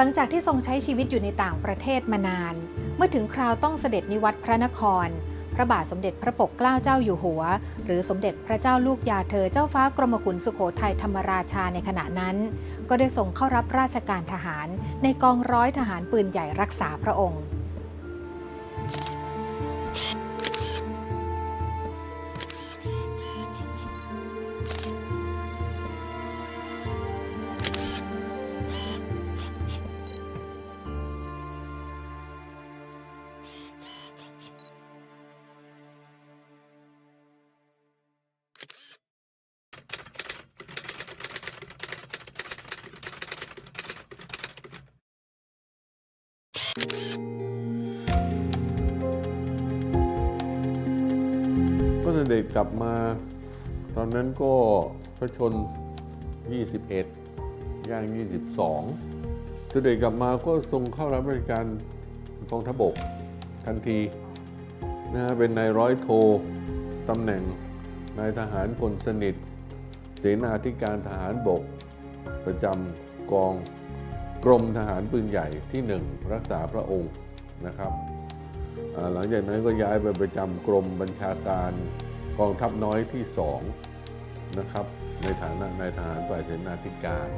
หลังจากที่ทรงใช้ชีวิตอยู่ในต่างประเทศมานาน เมื่อถึงคราวต้องเสด็จนิวัตรพระนคร พระบาทสมเด็จพระปกเกล้าเจ้าอยู่หัว หรือสมเด็จพระเจ้าลูกยาเธอเจ้าฟ้ากรมขุนสุโขทัยธรรมราชาในขณะนั้น ก็ได้ส่งเข้ารับราชการทหารในกองร้อยทหารปืนใหญ่รักษาพระองค์ ก็เสด็จกลับมา ตอนนั้นก็พระชน 21 ย่าง 22 เสด็จกลับมาก็ทรงเข้ารับราชการกองทัพบกทันทีนะฮะเป็นนายร้อยโทตำแหน่งนายทหารคนสนิท เสนาธิการทหารบก ประจำกอง รมทหารปืนใหญ่ที่หนึ่งรักษาพระองค์นะครับ หลังจากนั้นก็ย้ายไปประจำกรมบัญชาการกองทัพน้อยที่สองนะครับ ในฐานะนายทหารฝ่ายเสนาธิการ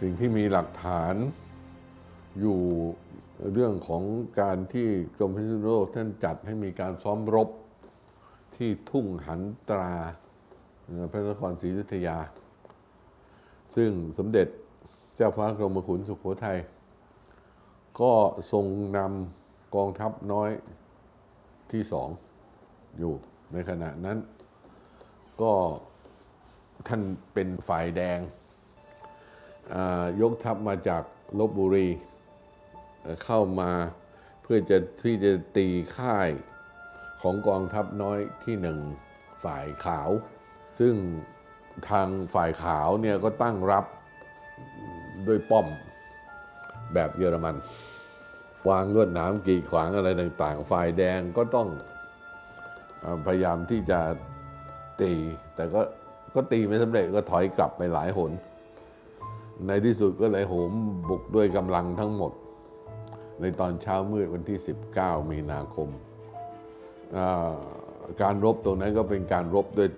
สิ่งที่มีหลักฐานอยู่เรื่องของการที่กรมพิษณุโลกท่านจัดให้มีการซ้อมรบที่ทุ่งหันตรา พระนครศรีอยุธยา ซึ่งสมเด็จเจ้าฟ้ากรมขุนสุขโขทัยก็ทรงนำกองทัพน้อยที่สองอยู่ในขณะนั้น ก็ท่านเป็นฝ่ายแดง ยกทัพมาจากลบบุรี เข้ามาเพื่อจะที่จะตีค่ายของกองทัพน้อยที่หนึ่งฝ่ายขาว ซึ่งทางฝ่ายขาวเนี่ยก็ตั้งรับด้วยป้อมแบบเยอรมัน วางลวดหนามกีดขวางอะไรต่าง ๆ ฝ่ายแดงก็ต้องพยายามที่จะตี แต่ก็ก็ตีไม่สำเร็จก็ถอยกลับไปหลายหน ในที่สุดก็เลยโหมบุกด้วยกำลังทั้งหมด ในตอนเช้ามืดวันที่ 19 มีนาคมาการรบตรงนั้นก็เป็นการรบด้วย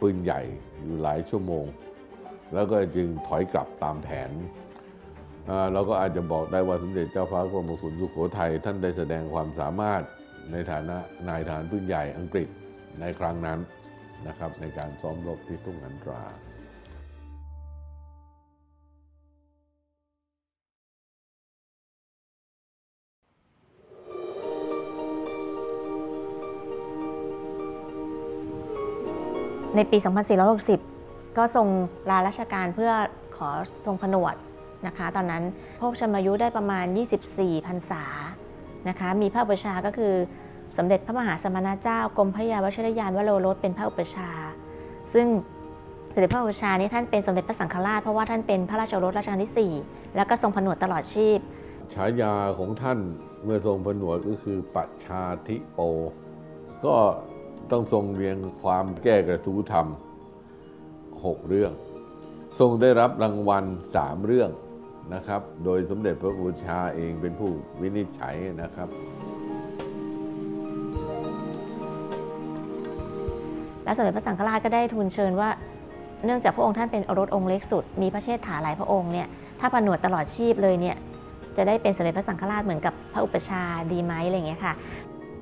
ปืนใหญ่อยู่หลายชั่วโมง แล้วก็จึงถอยกลับตามแผนเราก็อาจจะบอกได้ว่าสมเด็จเจ้าฟ้ากรมขุนสุโขทัยท่านได้แสดงความสามารถในฐานะนายทหารปืนใหญ่อังกฤษในครั้งนั้นนะครับในการซ้อมรบที่ทุ่งหันตรา ในปี 2460 ก็ทรงลาราชการเพื่อขอทรงผนวดนะคะ ตอนนั้นพระชนมายุได้ประมาณ 24พรรษานะคะ มีพระอุปชาก็คือสมเด็จพระมหาสมณเจ้ากรมพระยาวชิรยานวโรรสเป็นพระอุปชา ซึ่งสมเด็จพระอุปชานี้ท่านเป็นสมเด็จพระสังฆราชเพราะว่าท่านเป็นพระราชโอรสรัชกาลที่ 4 แล้วก็ทรงผนวดตลอดชีพ ฉายาของท่านเมื่อทรงผนวดก็คือปัจชาธิโป ก็ ต้องทรงเรียงความแก้กระทู้ธรรมหกเรื่อง ทรงได้รับรางวัลสามเรื่องนะครับ โดยสมเด็จพระอุปชฌาย์เองเป็นผู้วินิจฉัยนะครับ และสมเด็จพระสังฆราชก็ได้ทูลเชิญว่า เนื่องจากพระองค์ท่านเป็นโอรสองค์เล็กสุด มีพระเชษฐาหลายพระองค์เนี่ย ถ้าผนวดตลอดชีพเลยเนี่ยจะได้เป็นสมเด็จพระสังฆราชเหมือนกับพระอุปชฌาย์ดีไหมอะไรอย่างเงี้ยค่ะ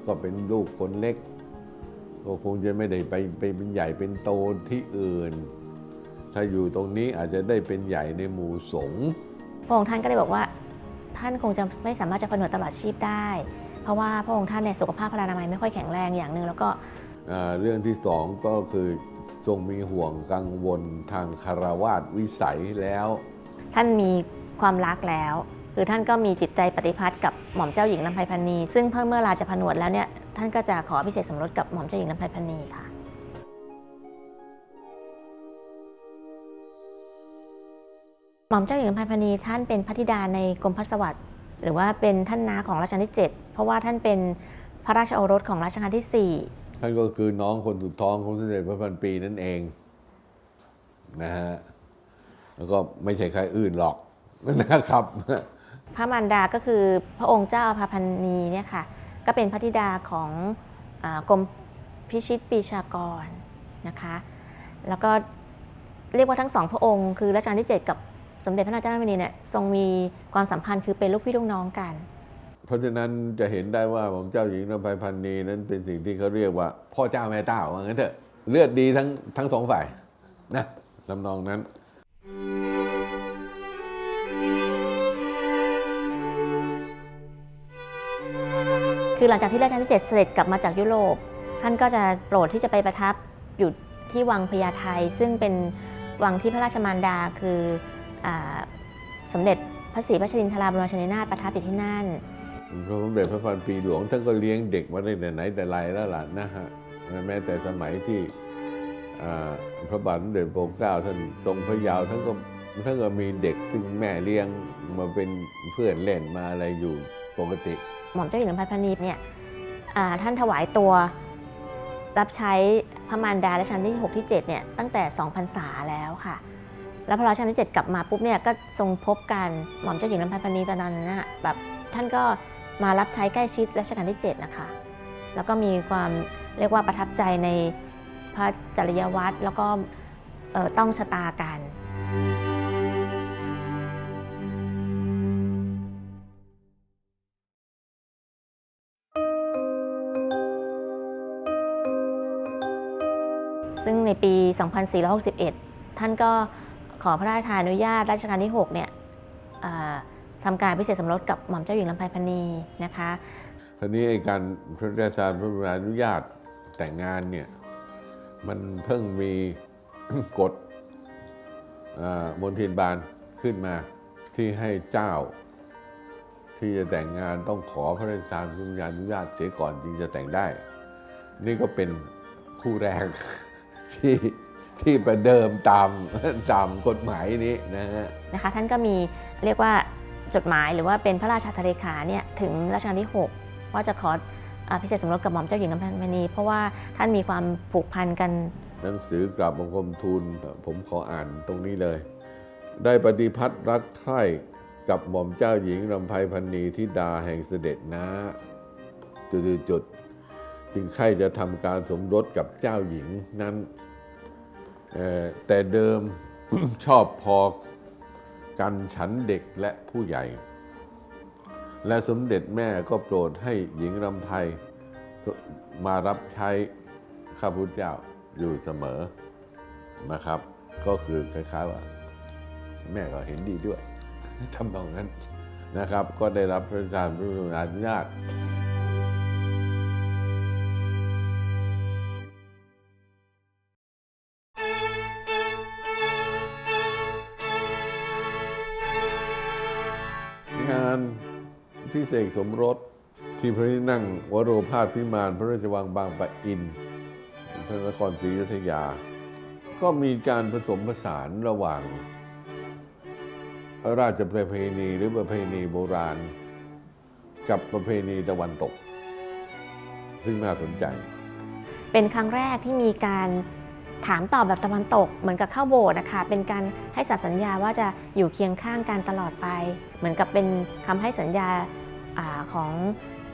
ก็เป็นลูกคนเล็ก ก็คงจะไม่ได้ไปไปเป็นใหญ่เป็นโตที่อื่น ถ้าอยู่ตรงนี้อาจจะได้เป็นใหญ่ในหมู่สงฆ์พระองค์ท่านก็เลยบอกว่า ท่านคงจะไม่สามารถจะผนวดตลอดชีพได้ เพราะว่าพระองค์ท่านเนี่ยสุขภาพพลานามัยไม่ค่อยแข็งแรงอย่างหนึ่งแล้วก็อ่าเรื่องที่สองก็คือทรงมีห่วงกังวลทางคารวาสวิสัยแล้ว ท่านมีความรักแล้ว คือท่านก็มีจิตใจปฏิพัติกับหม่อมเจ้าหญิงลำไพพันนีซึ่งเพิ่งเมื่อลาจะผนวดแล้วเนี่ย ท่านก็จะขอพิเศษสมรสกับหม่อมเจ้าหญิงลำไพพันนีค่ะอหม่อมเจ้าหญิงลำไพพณีท่านเป็นพระธิดาในกรมพระสวัสดิ์หรือว่าเป็นท่านนาของรัชกาลที่ 7 เพราะว่าท่านเป็นพระราชโอรสของรัชกาลที่ท่านก็คือน้องคนสุดท้องของสมเด็จพระพันปีนั่นเองนะฮะแล้วก็ไม่ใช่ใครอื่นหรอกนะครับ4พระมารดาก็คือพระองค์เจ้าอภาพันนีเนี่ยค่ะ ก็เป็นพระธิดาของอกรมพิชิตปีชากรนะคะ แล้วก็เรียกว่าทั้งสองพระองค์คือรัชกาลที่ 7 กับสมเด็จพระนางเจ้าพระนีเนี่ยทรงมีความสัมพันธ์คือเป็นลูกพี่ลูกน้องกัน เพราะฉะนั้นจะเห็นได้ว่าหม่อมเจ้าหญิงลำไพพันนีนั้นเป็นสิ่งที่เขาเรียกว่า พ่อเจ้าแม่เต้าว่างั้นเถอะเลือดดีทั้งทั้งสองฝ่ายนะลำนองนั้น คือหลังจากที่รัชกาลที่7เสด็จกลับมาจากยุโรป ท่านก็จะโปรดที่จะไปประทับอยู่ที่วังพญาไทซึ่งเป็นวังที่พระราชมารดาคืออสมเด็จพระศรีพัชรินทราบรมราชินีนาถประทับอยู่ที่นั่นพระสมเด็จพระพันปีหลวงท่านก็เลี้ยงเด็กมาตั้แต่ไหนแต่ไรแล้วล่ะนะฮะแม้แต่สมัยที่พระบาทสมเด็จพระเกล้าท่านทรงพระยาวท่านก็ท่านก็มีเด็กซึ่งแม่เลี้ยงมาเป็นเพื่อนเล่นมาอะไรอยู่ปกติ หม่อมเจ้าหญิงลำไพพรณีเนี่ยท่านถวายตัวรับใช้พระมารดารัชกาลที่ 6 ที่ 7 เนี่ยตั้งแต่2พรรษาแล้วค่ะ แล้วพอรัชกาลที่ 7 กลับมาปุ๊บเนี่ยก็ทรงพบกันหม่อมเจ้าหญิงลำไพพรณีตอนนั้นนะแบบท่านก็มารับใช้ใกล้ชิดรัชกาลที่ 7 นะคะ แล้วก็มีความเรียกว่าประทับใจในพระจริยวัตรแล้วก็ต้องชะตากัน ซึ่งในปี 2461 ท่านก็ขอพระราชทานอนุญาตรัชกาลที่6เนี่ยทำการพิเศษสมรสกับหม่อมเจ้าหญิงลำไพพรณีนะคะคราวนี้ไอ้การพระราชทานพระบรมราชานุญาตแต่งงานเนี่ยมันเพิ่งมีกฎมนทินบานขึ้นมาที่ให้เจ้า ที่จะแต่งงานต้องขอพระราชทานพระบรมราชานุญาตเสียก่อนจึงจะแต่งได้ นี่ก็เป็นคู่แรก ที่ที่ประเดิมตามตามกฎหมายนี้นะฮะนะคะท่านก็มีเรียกว่าจดหมายหรือว่าเป็นพระราชาธเลขาเนี่ยถึงรัชกาลที่ 6 ว่าจะขออาพิเศษสมรสกับหม่อมเจ้าหญิงลำไพพรณีเพราะว่าท่านมีความผูกพันกัน หนังสือกราบบังคมทูลผมขออ่านตรงนี้เลย ได้ปฏิพัติรักใคร่กับหม่อมเจ้าหญิงลำไพพันนีทิดาแห่งเสด็จนะจุดจุดๆจึงใคร่จะทำการสมรสกับเจ้าหญิงนั้นเอ่อ แต่เดิมชอบพอกันฉันเด็กและผู้ใหญ่ และสมเด็จแม่ก็โปรดให้หญิงลำไพมารับใช้ข้าพุทธเจ้าอยู่เสมอนะครับ ก็คือคล้ายๆว่า แม่ก็เห็นดีด้วยทำนองนั้นนะครับ ก็ได้รับพระราชทานพระบรมราชานุญาต พิเศษสมรสที่พระที่นั่งวโรภาสพิมานพระราชวังบางปะอินพระนครศรีอยุธยา ก็มีการผสมผสานระหว่าง ราชประเพณีหรือประเพณีโบราณ กับประเพณีตะวันตก ซึ่งน่าสนใจ เป็นครั้งแรกที่มีการถามตอบแบบตะวันตกเหมือนกับเข้าโบสถ์นะคะ เป็นการให้สัตย์สัญญาว่าจะอยู่เคียงข้างกันตลอดไป เหมือนกับเป็นคำให้สัญญา อาของ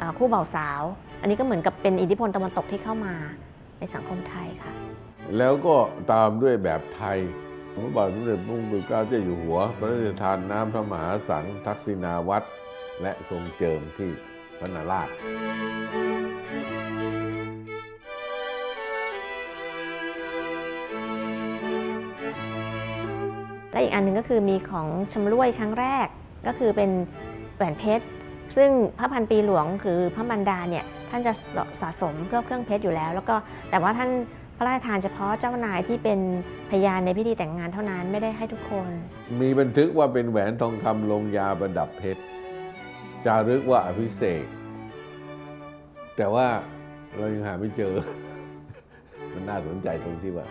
อาคู่บ่าวสาว อันนี้ก็เหมือนกับเป็นอิทธิพลตะวันตกที่เข้ามาในสังคมไทยค่ะ แล้วก็ตามด้วยแบบไทยพระบาทสมเด็จพระมงกุฎเกล้าเจ้าอยู่หัว พระราชทานน้ำพระมหาสังฆทักษิณาวัตรและทรงเจิมที่พระนาราชและอีกอันหนึ่งก็คือมีของชำร่วยครั้งแรกก็คือเป็นแหวนเพชร ซึ่งพระพันปีหลวงคือพระมันดาเนี่ยท่านจะสสะสมเครื่อเครื่องเพชรอยู่แล้ว แล้วก็แต่ว่าท่านพระราชทานเฉพาะเจ้านายที่เป็นพยานในพิธีแต่งงานเท่านั้นไม่ได้ให้ทุกคน มีบันทึกว่าเป็นแหวนทองคำลงยาประดับเพชรจารึกว่าอภิเษกแต่ว่าเรายังหาไม่เจอ มันน่าสนใจตรงที่ว่า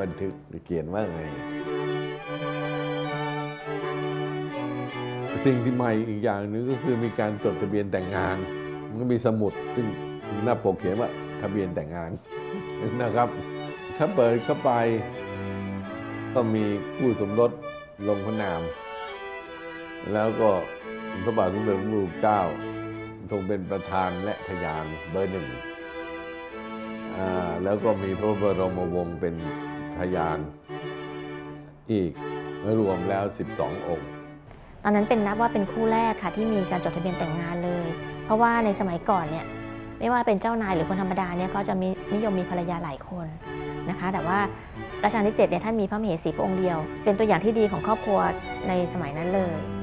บันทึกเขียนว่าไง สิ่งที่ใหม่อีกอย่างหนึ่งก็คือมีการจดทะเบียนแต่งงาน มันก็มีสมุดซึ่งหน้าปกเขียนว่าทะเบียนแต่งงานนะครับ ถ้าเปิดเข้าไปก็มีคู่สมรสลงพระนาม แล้วก็พระบาทสมเด็จพระพุทธเจ้าทรงเป็นประธานและพยานเบอร์หนึ่งแล้วก็มีพระบรมวงศ์เป็นพยานอีกรวมแล้ว 12 องค์ ตอนนั้นเป็นนับว่าเป็นคู่แรกค่ะที่มีการจดทะเบียนแต่งงานเลย เพราะว่าในสมัยก่อนเนี่ยไม่ว่าเป็นเจ้านายหรือคนธรรมดาเนี่ยก็จะมีนิยมมีภรรยาหลายคนนะคะ แต่ว่ารัชกาลที่7เนี่ยท่านมีพระมเหสีพระองค์เดียว เป็นตัวอย่างที่ดีของครอบครัวในสมัยนั้นเลย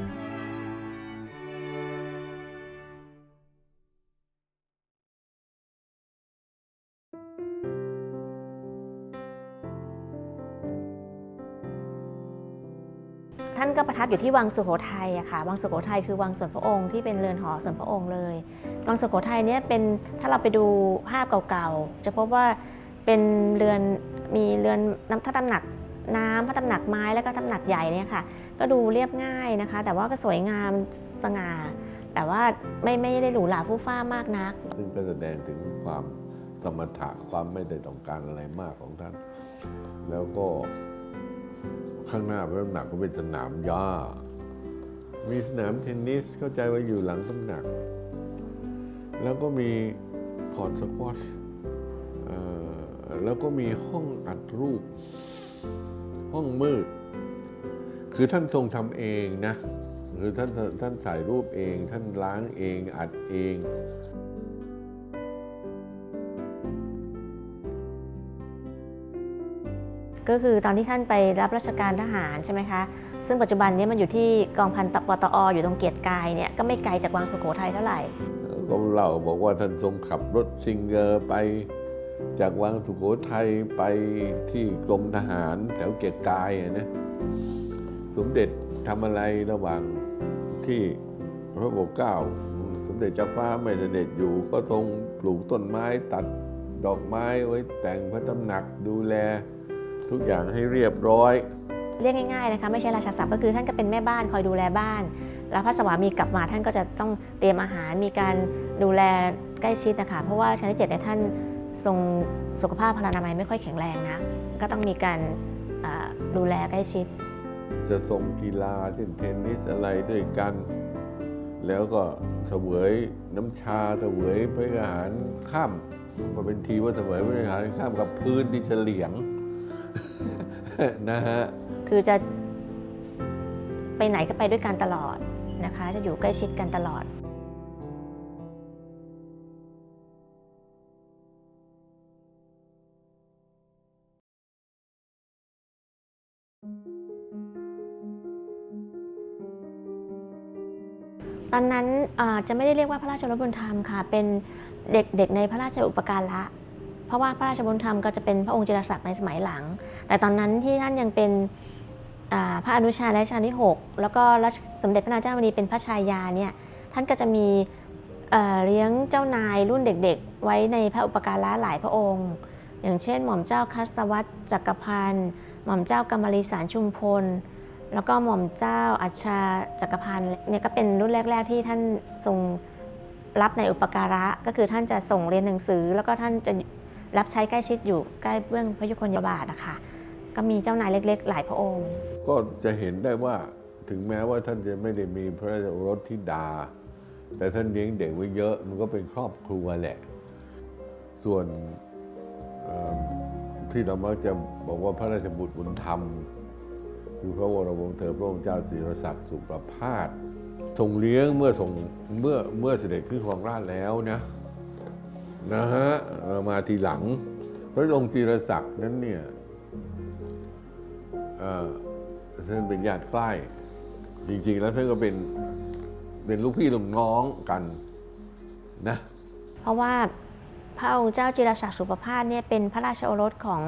บอยู่ที่วังสุโขทัยอะค่ะ วังสุโขทัยคือวังส่วนพระองค์ที่เป็นเรือนหอส่วนพระองค์เลย วังสุโขทัยเนี่ยเป็นถ้าเราไปดูภาพเก่าๆ จะพบว่าเป็นเรือนมีเรือนน้ำพระตำหนักน้ำพระตำหนักไม้แล้วก็ตำหนักใหญ่เนี่ยค่ะ ก็ดูเรียบง่ายนะคะ แต่ว่าก็สวยงามสง่า แต่ว่าไม่ไม่ได้หรูหราฟุ่มฟ้ามากนัก ซึ่งก็แสดงถึงความสมถะความไม่ได้ต้องการอะไรมากของท่าน แล้วก็ ข้างหน้าพระตำหนักก็เป็นสนามหญ้า มีสนามเทนนิสเข้าใจว่าอยู่หลังตำหนัก แล้วก็มีคอร์ดสควอชแล้วก็มีห้องอัดรูป ห้องมืด คือท่านทรงทำเองนะคือท่านท่านถ่ายรูปเอง ท่านล้างเองอัดเอง ก็คือตอนที่ท่านไปรับราชการทหารใช่ไหมคะ ซึ่งปัจจุบันนี้มันอยู่ที่กองพันตปตออยู่ตรงเกียรติกายเนี่ยก็ไม่ไกลจากวังสุโขทัยเท่าไหร่ก็เล่าบอกว่าท่านทรงขับรถซิงเกอร์ไป จากวังสุโขทัยไปที่กรมทหารแถวเกียรติกายนะสมเด็จทำอะไรระหว่างที่พระปกเกล้าสมเด็จเจ้าฟ้าไม่เสด็จอยู่ก็ทรงปลูกต้นไม้ตัดดอกไม้ไว้แต่งพระตำหนักดูแล ทุกอย่างให้เรียบร้อย เรียกง่ายๆนะคะไม่ใช่ราชาศัพท์ก็คือท่านก็เป็นแม่บ้านคอยดูแลบ้าน แล้วพระสวามีกลับมาท่านก็จะต้องเตรียมอาหารมีการดูแลใกล้ชิดนะคะเพราะว่ารัชกาลที่เจ็ดเนี่ยท่านทรงสุขภาพพลานามัยไม่ค่อยแข็งแรงนะก็ต้องมีการอ่าดูแลใกล้ชิด จะส่งกีฬาเช่นเทนนิสอะไรด้วยกัน แล้วก็เสวยน้ำชาเสวยพระอาหารข้ามก็เป็นทีว่าเสวยพระอาหารข้ามกับพื้นที่เฉลียง นะฮะคือจะไปไหนก็ไปด้วยกันตลอดนะคะ จะอยู่ใกล้ชิดกันตลอดตอนนั้นจะไม่ได้เรียกว่าพระราชรถบุญธรรมค่ะ เป็นเด็กๆในพระราชอุปการะ เพราะว่าพระราชบุญธรรมก็จะเป็นพระองค์จิรศักดิ์ในสมัยหลัง แต่ตอนนั้นที่ท่านยังเป็นพระอนุชาและชาที่ 6 แล้วก็รัชสมเด็จพระนางเจ้าพนีเป็นพระชายาเนี่ยท่านก็จะมีเลี้ยงเจ้านายรุ่นเด็กๆ ไว้ในพระอุปการะหลายพระองค์ อย่างเช่น หม่อมเจ้าคัสวัตจักรพันธ์หม่อมเจ้ากำมรีสารชุมพล แล้วก็หม่อมเจ้าอัชชาจักรพันธ์เนี่ยก็เป็นรุ่นแรก ๆ ที่ท่านทรงรับในอุปการะก็คือท่านจะส่งเรียนหนังสือ แล้วก็ท่านจะ รับใช้ใกล้ชิดอยู่ใกล้เบื้องพระยุคลยบาทนะคะก็มีเจ้านายเล็ก ๆ หลายพระองค์ ก็จะเห็นได้ว่าถึงแม้ว่าท่านจะไม่ได้มีพระราชโอรสธิดา แต่ท่านเลี้ยงเด็กไว้เยอะมันก็เป็นครอบครัวแหละ ส่วนที่เรามักจะบอกว่าพระราชบุตรบุญธรรม คือพระวรวงศ์เธอพระองค์เจ้าศิรศักดิ์สุประพาสทรงเลี้ยงเมื่อทรงเมื่อเมื่อเสด็จขึ้นครองราชแล้วนะ นะฮะมาทีหลัง พระองค์จิรศักดิ์นั้นเนี่ยเอ่อท่านเป็นญาติใกล้จริง ๆ แล้วท่านก็เป็นเป็นลูกพี่ลูกน้องกันนะ เพราะว่าพระองค์เจ้าจิรศักดิ์สุปภาสเนี่ยเป็นพระราชโอรสของ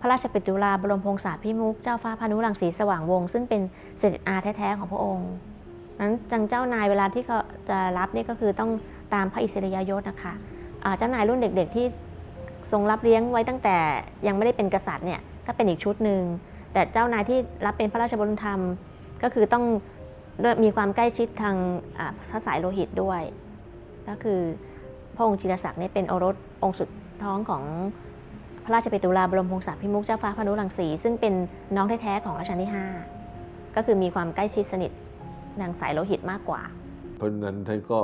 พระราชปิตุลาบรมพงษาภิมุกเจ้าฟ้าพานุรังสีสว่างวงศ์ซึ่งเป็นเสด็จอาแท้ๆของพระองค์นั้นจังเจ้านายเวลาที่เขาจะรับนี่ก็คือต้องตามพระอิสริยยศนะคะ เจ้านายรุ่นเด็ก ๆ ที่ทรงรับเลี้ยงไว้ตั้งแต่ยังไม่ได้เป็นกษัตริย์เนี่ยก็เป็นอีกชุดหนึ่งแต่เจ้านายที่รับเป็นพระราชบุญธรรม ก็คือต้องมีความใกล้ชิดทางพระสายโลหิตด้วย ก็คือพระองค์จิรศักดิ์เนี่ยเป็นโอรสองค์สุดท้องของพระราชเปตุลาบรมพงศาพิมุกเจ้าฟ้าพระนุรังสี ซึ่งเป็นน้องแท้ๆของรัชกาลที่ 5 ก็คือมีความใกล้ชิดสนิททางสายโลหิตมากกว่า เพราะนั้นท่านก็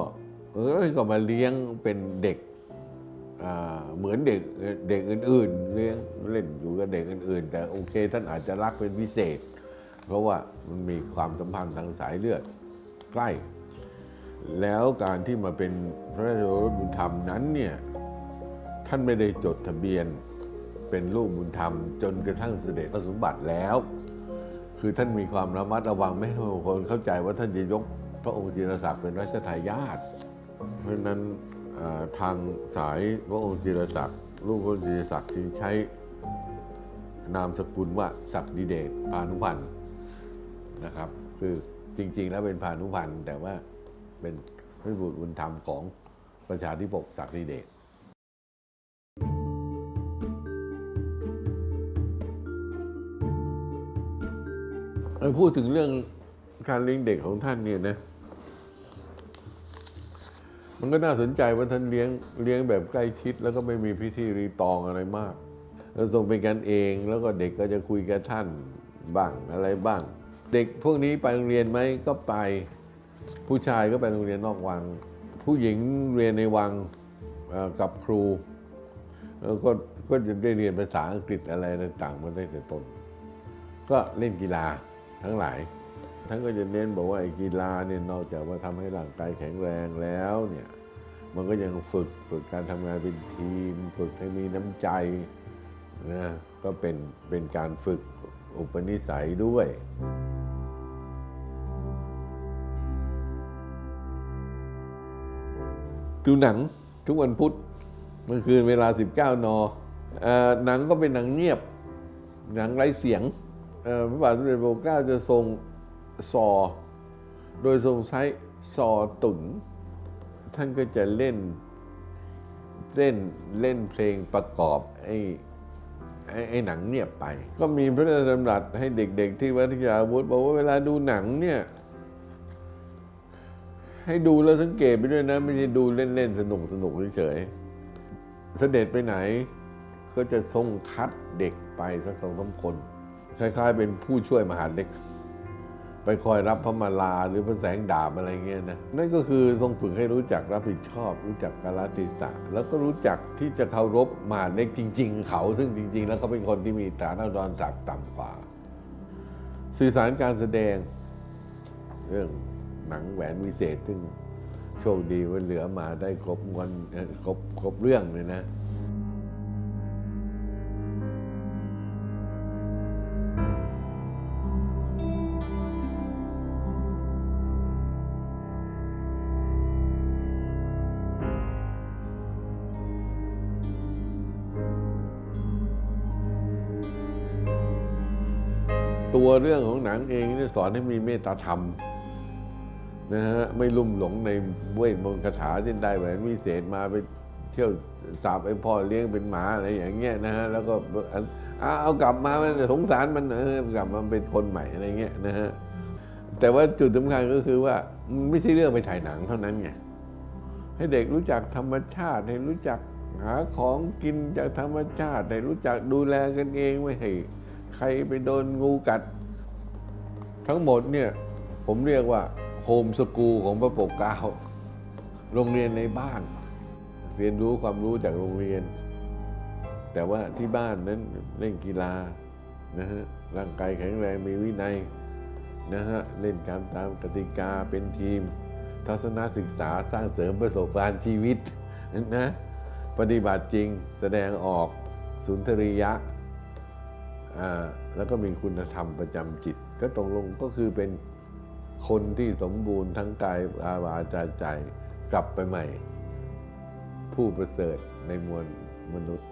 เออก็มาเลี้ยงเป็นเด็ก เหมือนเด็กเด็กอื่นๆเลี้ยงเล่นอยู่กับเด็กอื่นๆ แต่โอเค ท่านอาจจะรักเป็นพิเศษ เพราะว่ามันมีความสัมพันธ์ทางสายเลือดใกล้ แล้วการที่มาเป็นพระราชโอรสบุญธรรมนั้นเนี่ยท่านไม่ได้จดทะเบียนเป็นลูกบุญธรรม จนกระทั่งเสด็จพระสมบัติแล้ว คือท่านมีความระมัดระวังไม่ให้คนเข้าใจว่าท่านจะยกพระองค์จิรศักดิ์เป็นรัชทายาทเพราะนั้น ทางสายพระองค์จิรศักดิ์ลูกพระองค์จิรศักดิ์จึงใช้นามสกุลว่าศักดิเดชพานุพันธ์นะครับ คือจริง ๆ แล้วเป็นพานุพันธ์แต่ว่าเป็นพระบุตรบุญธรรมของประชาธิปกศักดิเดชพูดถึงเรื่องการเลี้ยงเด็กของท่านเนี่ยนะ มันก็น่าสนใจว่าท่านเลี้ยงเลี้ยงแบบใกล้ชิด แล้วก็ไม่มีพิธีรีตองอะไรมากแล้วทรงเป็นกันเองแล้วก็เด็กก็จะคุยกับท่านบ้างอะไรบ้าง เด็กพวกนี้ไปโรงเรียนไหมก็ไป ผู้ชายก็ไปโรงเรียนนอกวัง ผู้หญิงเรียนในวังกับครูก็ก็จะได้เรียนภาษาอังกฤษอะไรต่างๆมาได้แต่ต้น ก็เล่นกีฬาทั้งหลาย ท่านก็จะเน้นบอกว่าไอ้กีฬาเนี่ยนอกจากว่าทำให้ร่างกายแข็งแรงแล้วเนี่ยมันก็ยังฝึกฝึกการทำงานเป็นทีม ฝึกให้มีน้ำใจนะก็เป็นเป็นการฝึกอุปนิสัยด้วยดูหนังทุกวันพุธเมื่อคืนเวลา 19นเอ่อหนังก็เป็นหนังเงียบ หนังไร้เสียงพระบาทสมเด็จพระเจ้าจะทรง ซอ โดยทรงใช้ซอตุน ท่านก็จะเล่นเล่นเล่นเพลงประกอบไอ้ไอ้ไอหนังเงียบไป ก็มีพระราชดำรัสให้เด็กๆ ที่วัดยาวุธบอกว่าเวลาดูหนังเนี่ยให้ดูแล้วสังเกตไปด้วยนะ ไม่ใช่ดูเล่นๆสนุกสนุกเฉยๆเสด็จไปไหน ก็จะทรงคัดเด็กไปสักสองสามคนคล้ายๆเป็นผู้ช่วยมหาเล็ก ไปคอยรับพระมาลาหรือพระแสงดาบอะไรเงี้ยนะนั่นก็คือทรงฝึกให้รู้จักรับผิดชอบ รู้จักกาลติสะแล้วก็รู้จักที่จะเคารพมาดเล็กจริง ๆ เขา ซึ่งจริง ๆ แล้วเขาเป็นคนที่มีฐานะดอนศักดิ์ต่ำกว่า สื่อสารการแสดง เรื่องหนังแหวนวิเศษซึ่งโชคดีว่าเหลือมาได้ครบวันครบครบเรื่องเลยนะ ตัวเรื่องของหนังเองนี่สอนให้มีเมตตาธรรมนะฮะไม่ลุ่มหลงในเวทมนต์คาถาที่ได้แหวนวิเศษมาไปเที่ยวสาบไอ้พ่อเลี้ยงเป็นหมาอะไรอย่างเงี้ยนะฮะแล้วก็เอากลับมามันสงสารมันเออกลับมาเป็นคนใหม่อะไรเงี้ยนะฮะแต่ว่าจุดสำคัญก็คือว่ามันไม่ใช่เรื่องไปถ่ายหนังเท่านั้นไงให้เด็กรู้จักธรรมชาติให้รู้จักหาของกินจากธรรมชาติให้รู้จักดูแลกันเองไม่ให้ ใครไปโดนงูกัด ทั้งหมดเนี่ยผมเรียกว่าโฮมสกูลของพระปกเกล้าโรงเรียนในบ้าน เรียนรู้ความรู้จากโรงเรียน แต่ว่าที่บ้านนั้นเล่นกีฬานะฮะร่างกายแข็งแรงมีวินัยนะฮะเล่นการตามกติกาเป็นทีม ทัศนศึกษาสร้างเสริมประสบการณ์ชีวิตนะปฏิบัติจริงแสดงออกสุนทรียะ แล้วก็มีคุณธรรมประจำจิต ก็ตรงลงก็คือเป็นคนที่สมบูรณ์ทั้งกายอาวาจาใจกลับไปใหม่ ผู้ประเสริฐในมวลมนุษย์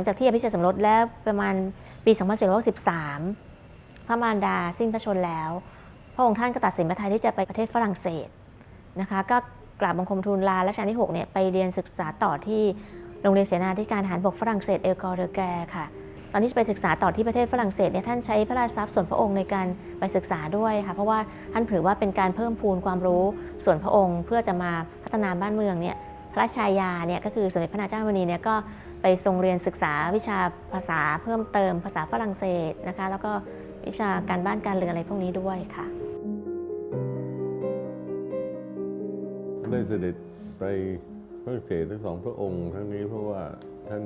งจากที่อภิเษกสมรสแล้วประมาณปี2463พระมารดาสิ้นพระชนแล้ว พระองค์ท่านก็ตัดสินพระทัยที่จะไปประเทศฝรั่งเศสนะคะ ก็กราบบังคมทูลลารัชกาลที่6เนี่ยไปเรียนศึกษาต่อที่โรงเรียนเสนาธิการทหารบกฝรั่งเศสเอลกอร์เดแกรค่ะ ตอนที่ไปศึกษาต่อที่ประเทศฝรั่งเศสเนี่ยท่านใช้พระราชทรัพย์ส่วนพระองค์ในการไปศึกษาด้วยค่ะ เพราะว่าท่านถือว่าเป็นการเพิ่มพูนความรู้ส่วนพระองค์ เพื่อจะมาพัฒนาบ้านเมืองเนี่ย พระชายาเนี่ยก็คือสมเด็จพระนางเจ้าพระนีเนี่ยก็ไปทรงเรียนศึกษาวิชาภาษาเพิ่มเติมภาษาฝรั่งเศสนะคะ แล้วก็วิชาการบ้านการเรือนอะไรพวกนี้ด้วยค่ะ ได้เสด็จไปฝรั่งเศสทั้งสองพระองค์ทั้งนี้เพราะว่าท่าน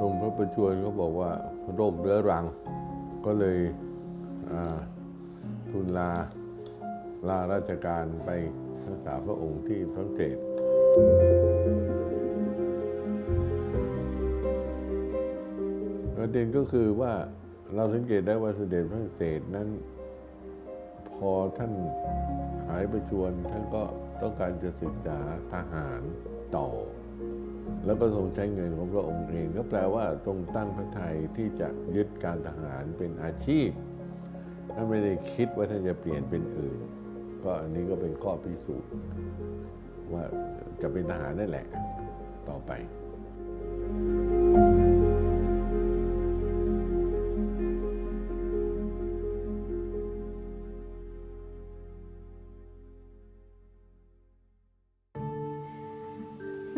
ทรงพระประชวรก็บอกว่าโรคเรื้อรัง ก็เลยทูลลาลาราชการไปรักษาพระองค์ที่ฝรั่งเศส ประเด็นก็คือว่าเราสังเกตได้ว่าเสด็จพระเศสนั้น พอท่านหายประชวรท่านก็ต้องการจะศึกษาทหารต่อ แล้วก็ทรงใช้เงินของพระองค์เองก็แปลว่าทรงตั้งพระทัยที่จะยึดการทหารเป็นอาชีพท่านไม่ได้คิดว่าท่านจะเปลี่ยนเป็นอื่น ก็อันนี้ก็เป็นข้อพิสูจน์ว่าจะเป็นทหารนั่นแหละ ต่อไป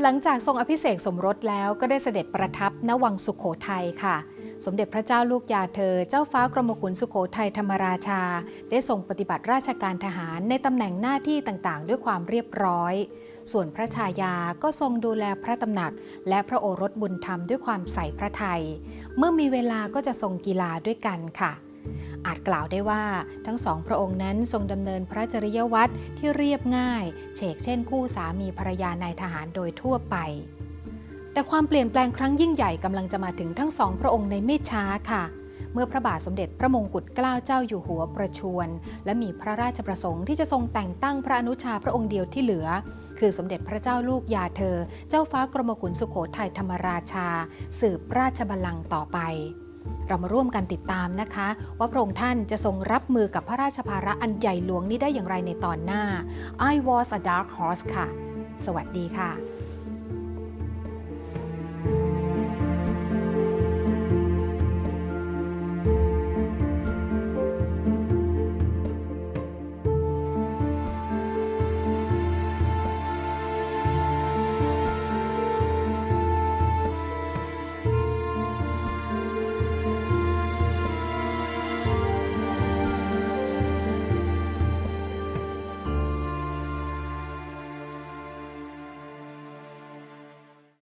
หลังจากทรงอภิเษกสมรสแล้วก็ได้เสด็จประทับณวังสุขโขทัยค่ะ สมเด็จพระเจ้าลูกยาเธอ เจ้าฟ้ากรมขุนสุขโขทัยธรรมราชา ได้ทรงปฏิบัติราชการทหารในตำแหน่งหน้าที่ต่างๆ ด้วยความเรียบร้อย ส่วนพระชายาก็ทรงดูแลพระตำหนัก และพระโอรสบุญธรรมด้วยความใส่พระทัย เมื่อมีเวลาก็จะทรงกีฬาด้วยกันค่ะ อาจกล่าวได้ว่าทั้งสองพระองค์นั้นทรงดำเนินพระจริยวัตรที่เรียบง่ายเฉกเช่นคู่สามีภรรยานายทหารโดยทั่วไป แต่ความเปลี่ยนแปลงครั้งยิ่งใหญ่กำลังจะมาถึงทั้งสองพระองค์ในไม่ช้าค่ะ เมื่อพระบาทสมเด็จพระมงกุฎเกล้าเจ้าอยู่หัวประชวรและมีพระราชประสงค์ที่จะทรงแต่งตั้งพระอนุชาพระองค์เดียวที่เหลือ คือสมเด็จพระเจ้าลูกยาเธอ เจ้าฟ้ากรมกุลสุโขทัยธรรมราชา สืบราชบัลลังก์ต่อไป เรามาร่วมกันติดตามนะคะ ว่าพระองค์ท่านจะทรงรับมือกับพระราชภาระอันใหญ่หลวงนี้ได้อย่างไรในตอนหน้า I was a dark horse ค่ะ สวัสดีค่ะ